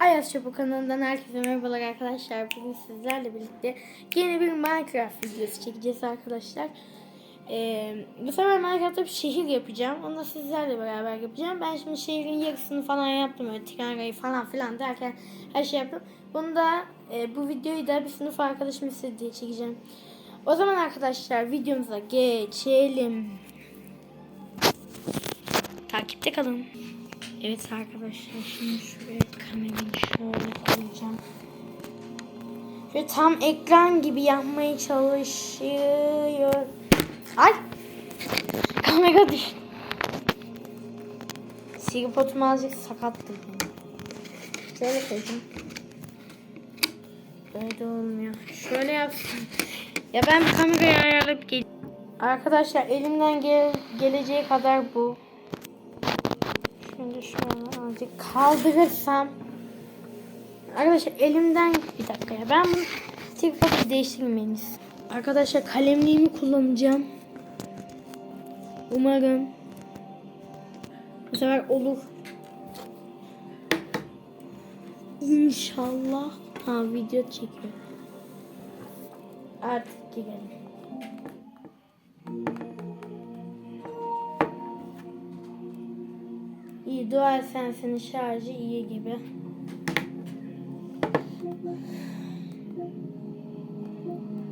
Ayaz Çapı kanalından herkese merhabalar arkadaşlar. Bugün sizlerle birlikte yeni bir Minecraft videosu çekeceğiz arkadaşlar. Ee, bu sefer Minecraft'ta bir şehir yapacağım. Onu da sizlerle beraber yapacağım. Ben şimdi şehrin yarısını falan yaptım. Öyle tren rayı falan filan derken her şey yaptım. Bunu da e, bu videoyu da bir sınıf arkadaşım istedi diye çekeceğim. O zaman arkadaşlar videomuza geçelim. Takipte kalın. Evet arkadaşlar şimdi şuraya kamerayı şöyle koyacağım. Şöyle tam ekran gibi yapmaya çalışıyor. Ay! Kamera düştü. Sigipotum azıcık sakattı. Şöyle koyacağım. Böyle olmuyor. Şöyle yapsın. Ya ben kamerayı ayarlayıp geleyim. Arkadaşlar elimden gel geleceği kadar bu. Şimdi şöyle azıcık kaldırırsam. Arkadaşlar elimden bir dakika ya ben bunu TikTok'ta değiştirmeyiniz. Arkadaşlar kalemliğimi kullanacağım. Umarım bu sefer olur. İnşallah. Ha video çekiyor. Artık girelim. DualSense'in şarjı iyi gibi.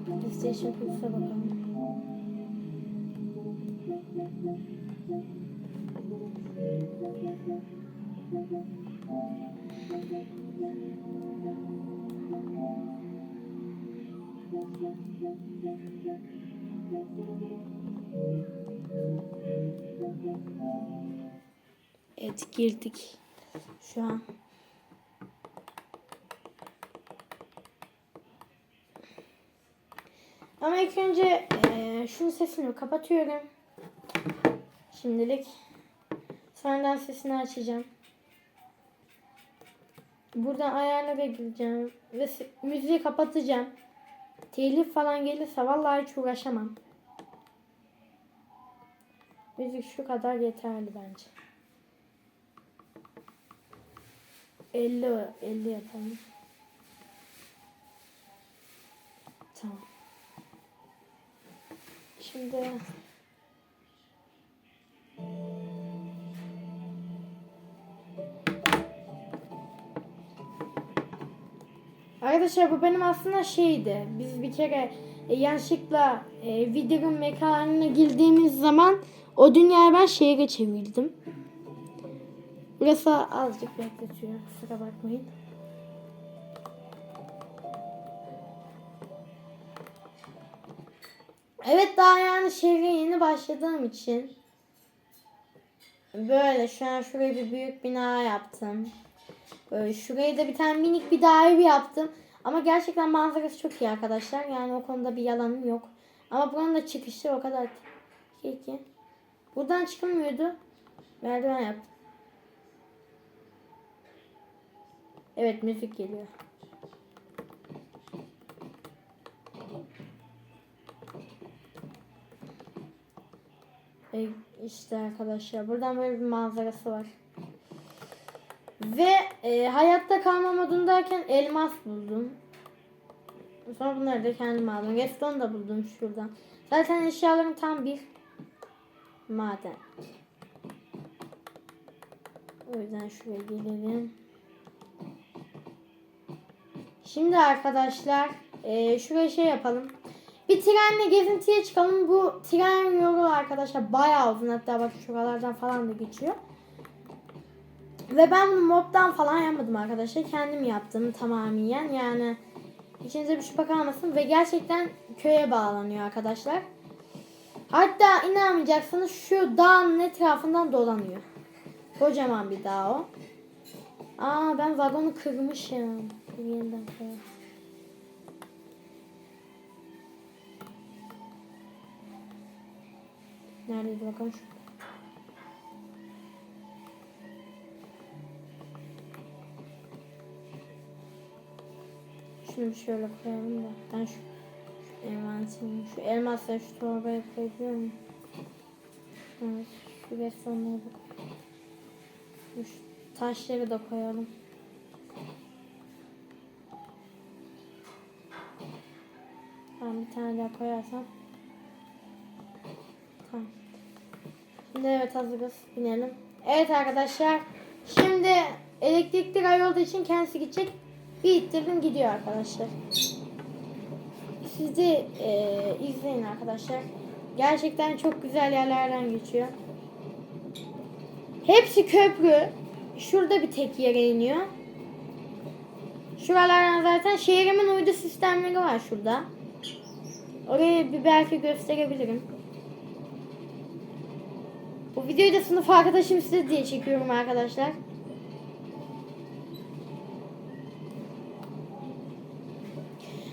PlayStation Plus'a bakalım. Evet girdik şu an. Ama ilk önce eee şunun sesini kapatıyorum. Şimdilik. Sonradan sesini açacağım. Buradan ayarlara gireceğim. Ve müziği kapatacağım. Telif falan gelirse vallahi hiç uğraşamam. Müzik şu kadar yeterli bence. 50 50 yapalım. Tamam. Şimdi Arkadaşlar bu benim aslında şeydi. Biz bir kere e, yanlışlıkla e, videonun mekanına girdiğimiz zaman o dünyayı ben şehre çevirdim. Burası azıcık bekletiyor. Kusura bakmayın. Evet daha yani şehre yeni başladığım için böyle şu an şuraya bir büyük bina yaptım. Böyle şuraya da bir tane minik bir daire yaptım. Ama gerçekten manzarası çok iyi arkadaşlar. Yani o konuda bir yalanım yok. Ama buranın da çıkışı o kadar iyi ki. Buradan çıkılmıyordu. Merdiven yaptım. Evet müzik geliyor. E, işte arkadaşlar buradan böyle bir manzarası var. Ve e, hayatta kalma modundayken elmas buldum. Sonra bunları da kendim aldım. Redstone da buldum şuradan. Zaten eşyalarım tam bir maden. O yüzden şuraya gelelim. Şimdi arkadaşlar e, şuraya şey yapalım. Bir trenle gezintiye çıkalım. Bu tren yolu arkadaşlar bayağı uzun. Hatta bak şuralardan falan da geçiyor. Ve ben bunu mobdan falan yapmadım arkadaşlar. Kendim yaptım tamamen. Yani içinize bir şüphe kalmasın. Ve gerçekten köye bağlanıyor arkadaşlar. Hatta inanmayacaksınız şu dağın etrafından dolanıyor. Kocaman bir dağ o. Aa ben vagonu kırmışım. Yeniden koyalım. Neredeydi bakalım şu. Şunu şöyle koyalım da. Ben şu, şu envanterimi, şu elmasları şu torbaya koyuyorum. Evet, şu ressamları da koyalım. Şu taşları da koyalım. Tamam bir tane daha koyarsam. Tamam. Evet hazırız. Binelim. Evet arkadaşlar. Şimdi elektrikli ray olduğu için kendisi gidecek. Bir ittirdim gidiyor arkadaşlar. Siz de e, izleyin arkadaşlar. Gerçekten çok güzel yerlerden geçiyor. Hepsi köprü. Şurada bir tek yere iniyor. Şuralardan zaten şehrimin uydu sistemleri var şurada. Orayı bir belki gösterebilirim. Bu videoyu da sınıf arkadaşım size diye çekiyorum arkadaşlar.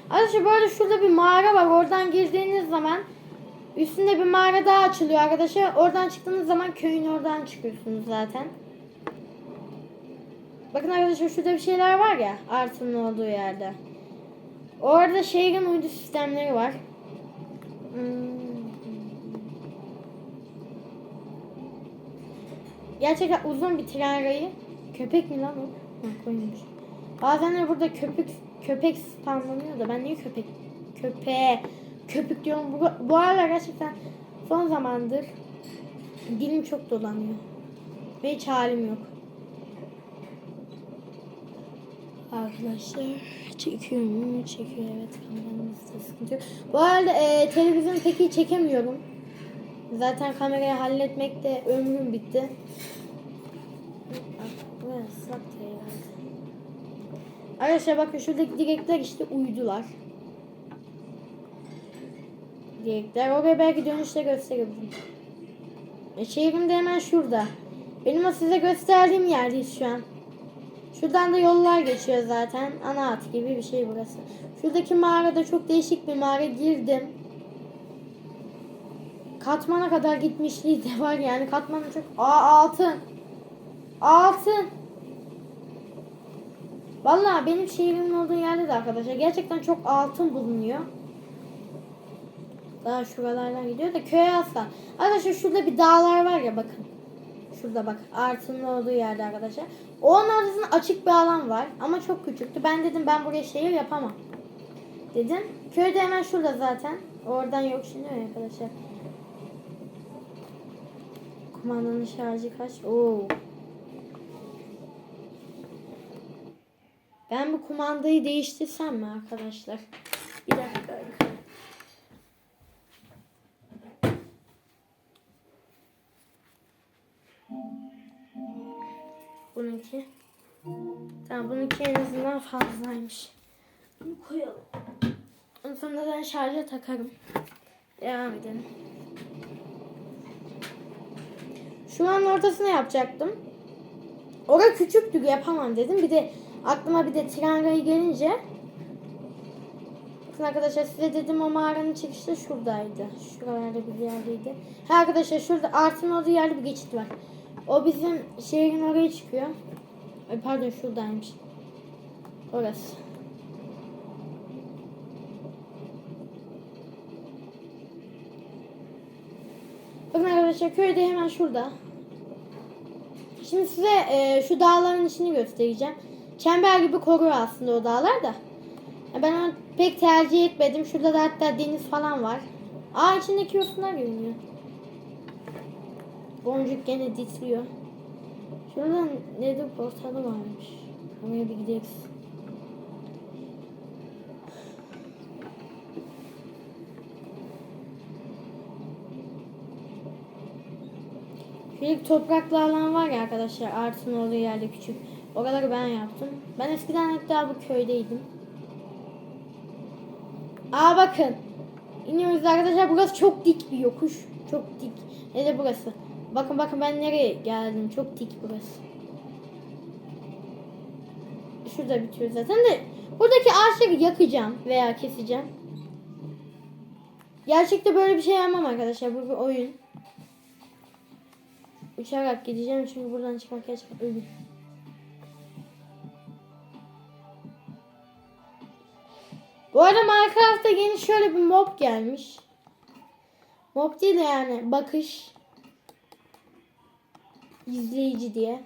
Arkadaşlar böyle şurada bir mağara var. Oradan girdiğiniz zaman üstünde bir mağara daha açılıyor arkadaşlar. Oradan çıktığınız zaman köyün oradan çıkıyorsunuz zaten. Bakın arkadaşlar şurada bir şeyler var ya artının olduğu yerde. Orada şehrin uydu sistemleri var. Hmm. Gerçekten uzun bir tren rayı. Köpek mi lan o? Ha, koymuş. Bazen de burada köpek köpek spamlanıyor da ben niye köpek köpeğe köpük diyorum. Bu, bu aralar gerçekten son zamandır dilim çok dolanıyor. Ve hiç halim yok. Arkadaşlar çekiyor mu? Çekiyor evet. Kameramızda sıkıntı yok. Bu arada e, televizyon pek iyi çekemiyorum. Zaten kamerayı halletmekte ömrüm bitti. Ah. Arkadaşlar bakın şuradaki direkler işte uydular. Direkler. Oraya belki dönüşte gösterebilirim. E, şehrim de hemen şurada. Benim o size gösterdiğim yerdeyiz şu an. Şuradan da yollar geçiyor zaten. Ana hat gibi bir şey burası. Şuradaki mağarada çok değişik bir mağara girdim. Katmana kadar gitmişliği de var yani. Katmanı çok... Aa altın. Altın. Vallahi benim şehrimin olduğu yerde de arkadaşlar gerçekten çok altın bulunuyor. Daha şuralardan gidiyor da köye asla. Arkadaşlar şurada bir dağlar var ya bakın. Şurada bak artının olduğu yerde arkadaşlar. Onun ortasında açık bir alan var ama çok küçüktü. Ben dedim ben buraya şehir yapamam. Dedim. Köy de hemen şurada zaten. Oradan yok şimdi öyle arkadaşlar. Kumandanın şarjı kaç? Oo. Ben bu kumandayı değiştirsem mi arkadaşlar? Bir dakika. Bununki. Tamam bununki en azından fazlaymış. Bunu koyalım. Onu sonra ben şarja takarım. Devam edelim. Şu an ortasına yapacaktım. Orada küçüktü yapamam dedim. Bir de aklıma bir de tren rayı gelince Bakın arkadaşlar size dedim o mağaranın çıkışı da şuradaydı. Şuralarda bir yerdeydi. Ha arkadaşlar şurada Art'ın olduğu yerde bir geçit var. O bizim şehrin oraya çıkıyor. Ay pardon şuradaymış. Orası. Bakın arkadaşlar köy de hemen şurada. Şimdi size e, şu dağların içini göstereceğim. Çember gibi koruyor aslında o dağlar da. Ben onu pek tercih etmedim. Şurada da hatta deniz falan var. Aa içindeki yosunlar görünüyor. Boncuk gene ditliyor. Şurada nedir portalı varmış. Oraya bir gideriz. Şöyle topraklı alan var ya arkadaşlar. Art'ın olduğu yerde küçük. Oraları ben yaptım. Ben eskiden hatta bu köydeydim. Aa bakın. İniyoruz arkadaşlar. Burası çok dik bir yokuş. Çok dik. Ne de burası. Bakın bakın ben nereye geldim. Çok dik burası. Şurada bitiyor zaten de. Buradaki ağaçları yakacağım veya keseceğim. Gerçekte böyle bir şey yapmam arkadaşlar. Bu bir oyun. Uçarak gideceğim çünkü buradan çıkmak gerçekten ölüm. Bu arada Minecraft'ta yeni şöyle bir mob gelmiş. Mob değil de yani bakış. İzleyici diye.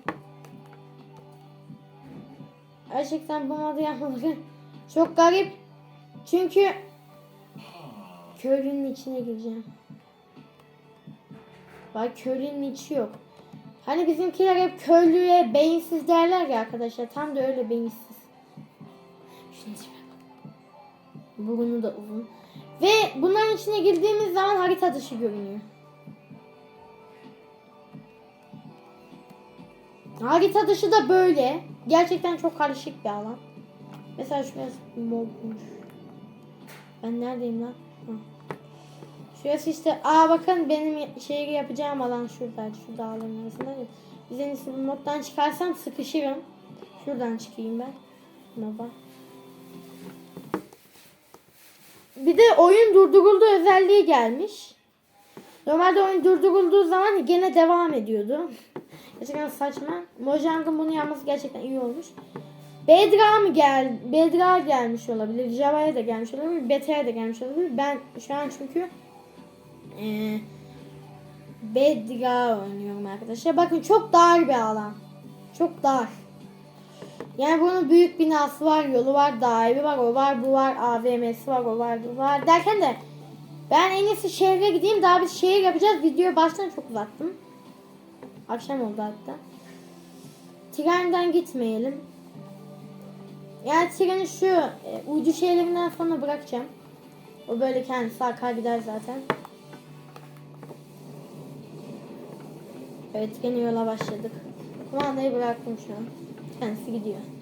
Gerçekten bu modu yapmaları çok garip. Çünkü Köylünün içine gireceğim. Bak köylünün içi yok. Hani bizimkiler hep köylüye beyinsiz derler ya arkadaşlar. Tam da öyle beyinsiz. Bak. Burnu da uzun. Ve bunların içine girdiğimiz zaman harita dışı görünüyor. Harita dışı da böyle. Gerçekten çok karışık bir alan. Mesela şurası mobmuş. Ben neredeyim lan? Ha. Şurası işte. Aa bakın benim şeyi yapacağım alan şuradaydı. Şu dağların arasında. Biz en moddan çıkarsam sıkışırım. Şuradan çıkayım ben. Moba. Bir de oyun durduruldu özelliği gelmiş. Normalde oyun durdurulduğu zaman gene devam ediyordu. Gerçekten saçma. Mojang'ın bunu yapması gerçekten iyi olmuş. Bedra mı gel Bedra gelmiş olabilir. Java'ya da gelmiş olabilir. Beta'ya da gelmiş olabilir. Ben şu an çünkü e, Bedra oynuyorum arkadaşlar. Bakın çok dar bir alan. Çok dar. Yani bunun büyük binası var, yolu var, evi var, o var, bu var, AVM'si var, o var, bu var derken de ben en iyisi şehre gideyim. Daha bir şehir yapacağız. Videoyu baştan çok uzattım. Akşam oldu hatta. Trenden gitmeyelim. Yani treni şu e, uydu şeylerinden sonra bırakacağım. O böyle kendisi akar gider zaten. Evet yeni yola başladık. Kumandayı bıraktım şu an. Kendisi gidiyor.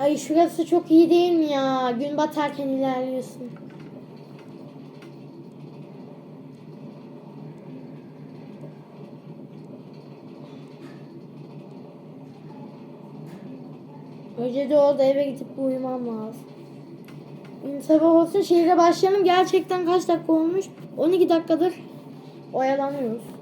Ay şurası çok iyi değil mi ya? Gün batarken ilerliyorsun. Önce de orada eve gidip uyumam lazım. Sabah olsun şehre başlayalım. Gerçekten kaç dakika olmuş? 12 dakikadır oyalanıyoruz.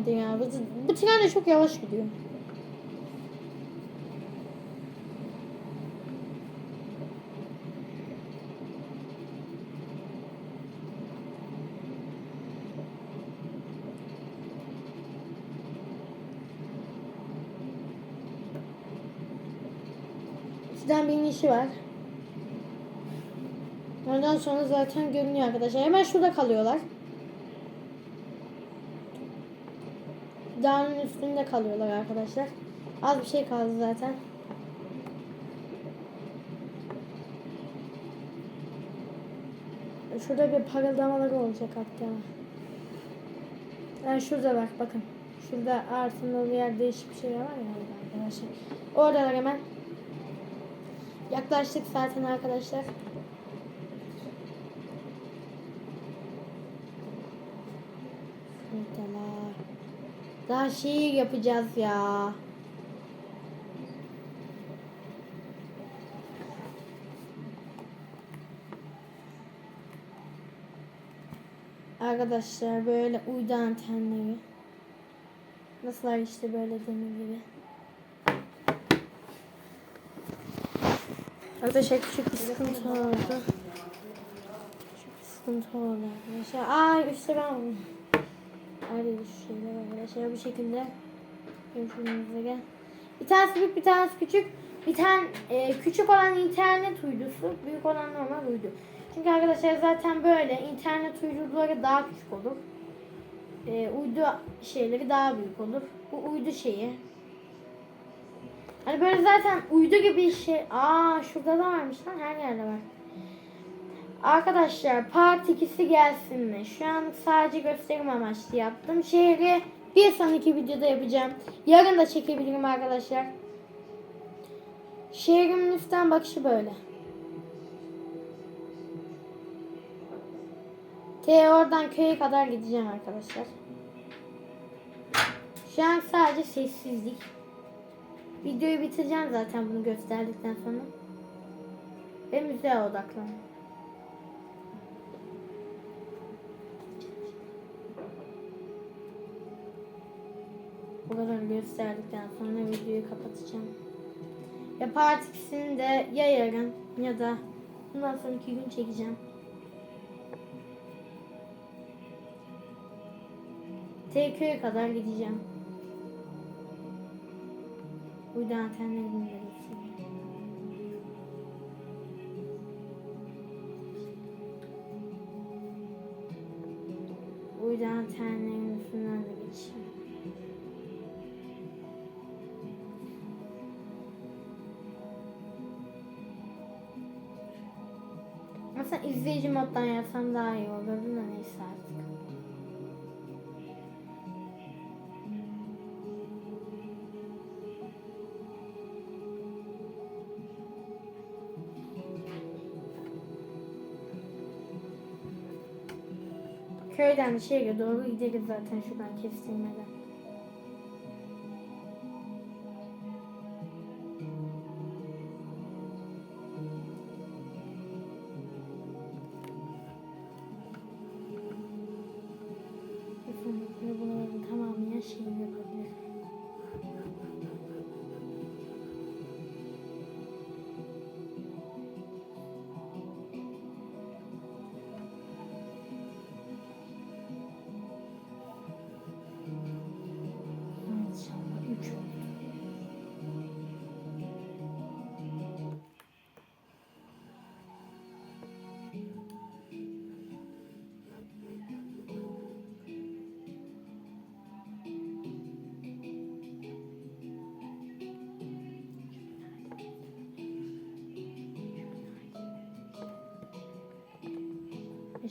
Hadi ya bu, bu tren de çok yavaş gidiyor. Sizden bir işi var. Ondan sonra zaten görünüyor arkadaşlar. Hemen şurada kalıyorlar. Dağın üstünde kalıyorlar arkadaşlar. Az bir şey kaldı zaten. Şurada bir parıldamaları olacak hatta. Yani şurada bak bakın. Şurada bir yer değişik bir şey var ya arkadaşlar. Oradalar hemen. Yaklaştık zaten arkadaşlar. Şiir yapacağız ya. Arkadaşlar böyle uydu antenleri. Nasıllar işte böyle demir gibi. Arkadaşlar küçük bir sıkıntı oldu. Küçük bir sıkıntı oldu arkadaşlar. Aa üstte ben Ayrı şu şeyler arkadaşlar bu şekilde. Görüşümüze gel. Bir tanesi büyük bir tanesi küçük. Bir tane e, küçük olan internet uydusu, büyük olan normal uydu. Çünkü arkadaşlar zaten böyle internet uyduları daha küçük olur. E, uydu şeyleri daha büyük olur. Bu uydu şeyi. Hani böyle zaten uydu gibi bir şey. Aa şurada da varmış lan her yerde var. Arkadaşlar part 2'si gelsin mi? Şu an sadece gösterim amaçlı yaptım. Şehri bir sonraki videoda yapacağım. Yarın da çekebilirim arkadaşlar. Şehrimin üstten bakışı böyle. T oradan köye kadar gideceğim arkadaşlar. Şu an sadece sessizlik. Videoyu bitireceğim zaten bunu gösterdikten sonra. Ve müziğe odaklanın. Eşyaları gösterdikten sonra videoyu kapatacağım. Ya part de ya yarın ya da bundan sonraki gün çekeceğim. Tekköye kadar gideceğim. Uydu antenlerini de. Uydu antenlerinin üstünden de geçeyim. İzleyici moddan yapsam daha iyi olurdu da neyse artık. Köyden şehre doğru gideriz zaten şuradan kestirmeden.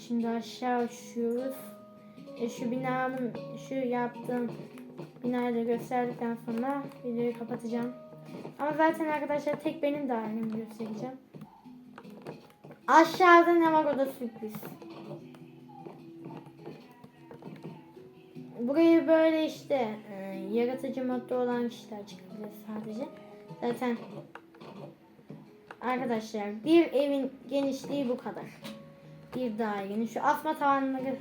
Şimdi aşağı uçuyoruz. E şu binamın, şu yaptığım binayı da gösterdikten sonra videoyu kapatacağım. Ama zaten arkadaşlar tek benim de halimi göstereceğim. Aşağıda ne var o da sürpriz. Burayı böyle işte e, yaratıcı modda olan kişiler çıkabilir sadece. Zaten arkadaşlar bir evin genişliği bu kadar. Bir dairenin şu asma tavanları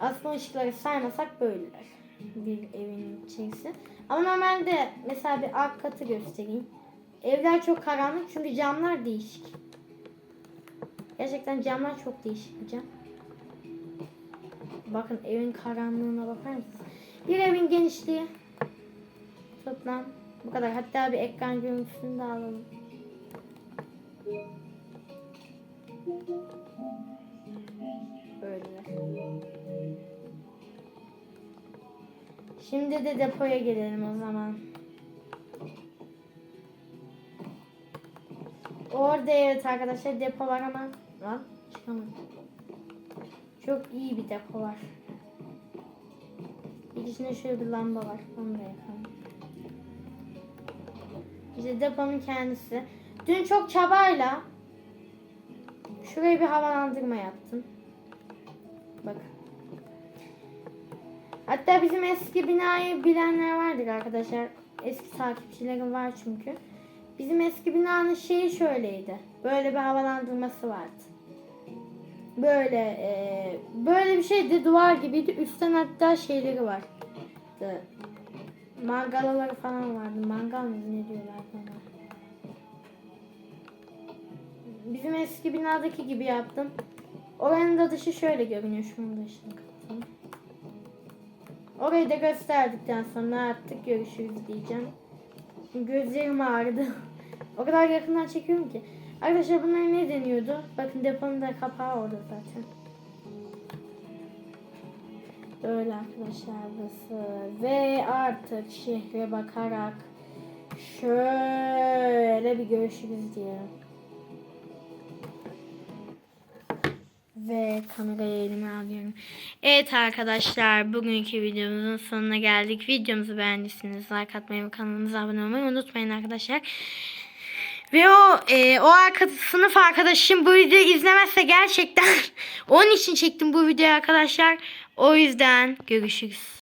asma ışıkları saymasak böyleler. Bir evin içerisi. Ama normalde mesela bir alt katı göstereyim. Evler çok karanlık çünkü camlar değişik. Gerçekten camlar çok değişik bir cam. Bakın evin karanlığına bakar mısınız? Bir evin genişliği toplam bu kadar. Hatta bir ekran görüntüsünü de alalım. Şimdi de depoya gelelim o zaman. Orada evet arkadaşlar depo var ama lan çıkamadım. Çok iyi bir depo var. İçinde şöyle bir lamba var. Onu da yapalım. İşte deponun kendisi. Dün çok çabayla şuraya bir havalandırma yaptım. Bakın. Hatta bizim eski binayı bilenler vardır arkadaşlar. Eski takipçilerim var çünkü. Bizim eski binanın şeyi şöyleydi. Böyle bir havalandırması vardı. Böyle e, böyle bir şeydi duvar gibiydi. Üstten hatta şeyleri vardı. Mangalaları falan vardı. Mangal mı ne diyorlar bana. Bizim eski binadaki gibi yaptım. Oranın da dışı şöyle görünüyor. Şunun da ışığını kapatalım. Orayı da gösterdikten sonra artık görüşürüz diyeceğim. Gözlerim ağrıdı. o kadar yakından çekiyorum ki. Arkadaşlar bunlar ne deniyordu? Bakın deponun da kapağı orada zaten. Böyle arkadaşlar burası. Ve artık şehre bakarak şöyle bir görüşürüz diyelim. Ve kamerayı elime alıyorum. Evet arkadaşlar bugünkü videomuzun sonuna geldik. Videomuzu beğendiyseniz like atmayı ve kanalımıza abone olmayı unutmayın arkadaşlar. Ve o e, o arka, sınıf arkadaşım bu videoyu izlemezse gerçekten onun için çektim bu videoyu arkadaşlar. O yüzden görüşürüz.